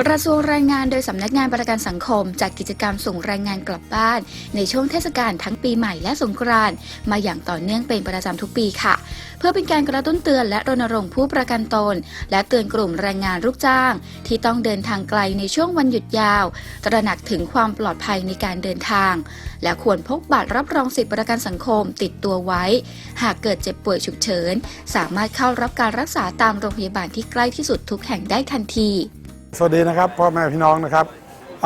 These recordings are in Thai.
กระทรวงแรงงานโดยสำนักงานประกันสังคมจัดกิจกรรมส่งแรงงานกลับบ้าน ในช่วงเทศกาลทั้งปีใหม่และสงกรานต์มาอย่างต่อเนื่องเป็นประจำทุกปีค่ะ เพื่อเป็นการกระตุ้นเตือนและรณรงค์ผู้ประกันตน และเตือนกลุ่มแรงงานลูกจ้าง ที่ต้องเดินทางไกลในช่วงวันหยุดยาว ตระหนักถึงความปลอดภัยในการเดินทาง และควรพกบัตรรับรองสิทธิประกันสังคมติดตัวไว้ หากเกิดเจ็บป่วยฉุกเฉินสามารถเข้ารับการรักษาตามโรงพยาบาลที่ใกล้ที่สุดทุกแห่งได้ทันที สวัสดีนะครับพ่อแม่พี่น้องนะครับ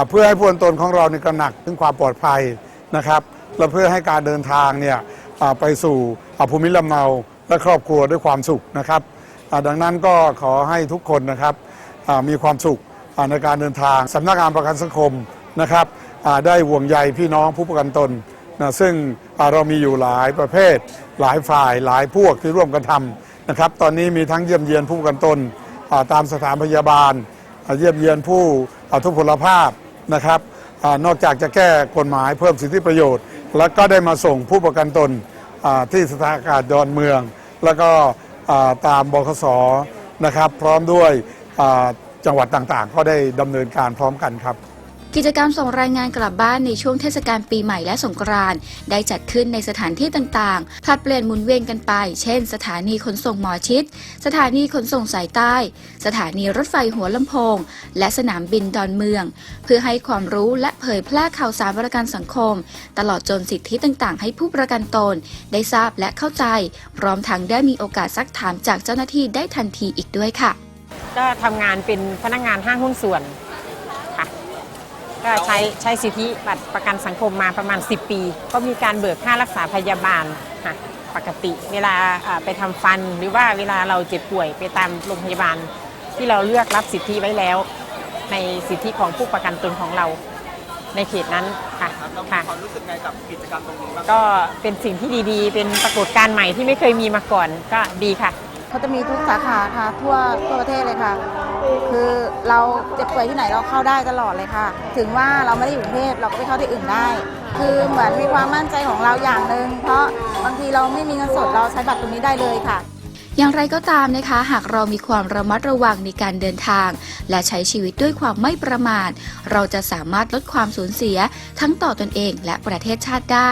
เพื่อให้ผู้ประกันตนของเราเนี่ยกระหนักถึงความปลอดภัยนะครับ และเพื่อให้การเดินทางเนี่ยไปสู่ภูมิลำเนาและครอบครัวด้วยความสุขนะครับดังนั้นก็ขอให้ทุกคนนะครับมีความสุขในการเดินทางสำนักงานประกันสังคมนะครับได้ห่วงใยพี่น้องผู้ประกันตนนะซึ่งเรามีอยู่หลายประเภท หลายฝ่ายหลายพวกที่ร่วมกันทำนะครับ ตอนนี้มีทั้งเยี่ยมเยียนผู้ประกันตนตามสถานพยาบาล เยี่ยมเยียนผู้อาทุพพลภาพนะครับอนอกจากจะแก้กฎหมายเพิ่มสิทธิประโยชน์ แล้วก็ได้มาส่งผู้ประกันตนที่สถานอาการดอนเมือง แล้วก็ตามบคสนะครับ พร้อมด้วยจังหวัดต่างๆ ก็ได้ดำเนินการพร้อมกันครับ กิจกรรมส่งรายงานกลับบ้านในช่วงเทศกาลปีใหม่และสงกรานต์ได้จัดขึ้นในสถานที่ต่างๆผลัดเปลี่ยนหมุนเวียนกันไป เช่น สถานีขนส่งหมอชิด สถานีขนส่งสายใต้ สถานีรถไฟหัวลำโพง และสนามบินดอนเมือง เพื่อให้ความรู้และเผยแพร่ข่าวสารประกันสังคม ตลอดจนสิทธิต่างๆ ให้ผู้ประกันตน ได้ทราบและเข้าใจ พร้อมทั้งได้มีโอกาสซักถามจากเจ้าหน้าที่ได้ทันทีอีกด้วยค่ะ ก็ทำงานเป็นพนักงานห้างหุ้นส่วน ก็ใช้ใช้สิทธิบัตรประกันสังคมมาประมาณ 10 ปี ก็มีการเบิกค่ารักษาพยาบาลค่ะปกติ เวลาอ่าไปทำฟันหรือว่าเวลาเราเจ็บป่วยไปตามโรงพยาบาล ที่เราเลือกรับสิทธิไว้แล้ว ในสิทธิของผู้ประกันตนของเราในเขตนั้นค่ะครับเรามีค่ะความรู้สึกไงกับกิจกรรมตรงนี้บ้างก็เป็นสิ่งที่ดีๆ เป็นปรากฏการณ์ใหม่ที่ไม่เคยมีมาก่อนก็ดีค่ะเขาจะมีทุกสาขาค่ะทั่วทั่วประเทศเลยค่ะ คือเราเจ็บป่วยที่ไหนเราเข้าได้ตลอดเลยค่ะ ถึงว่าเราไม่ได้อยู่กรุงเทพเราก็ไปเข้าที่อื่นได้ คือเหมือนมีความมั่นใจของเราอย่างหนึ่งเพราะบางทีเราไม่มีเงินสดเราใช้บัตรตรงนี้ได้เลยค่ะอย่างไรก็ตามนะคะ หากเรามีความระมัดระวังในการเดินทาง และใช้ชีวิตด้วยความไม่ประมาท เราจะสามารถลดความสูญเสียทั้งต่อตนเองและประเทศชาติได้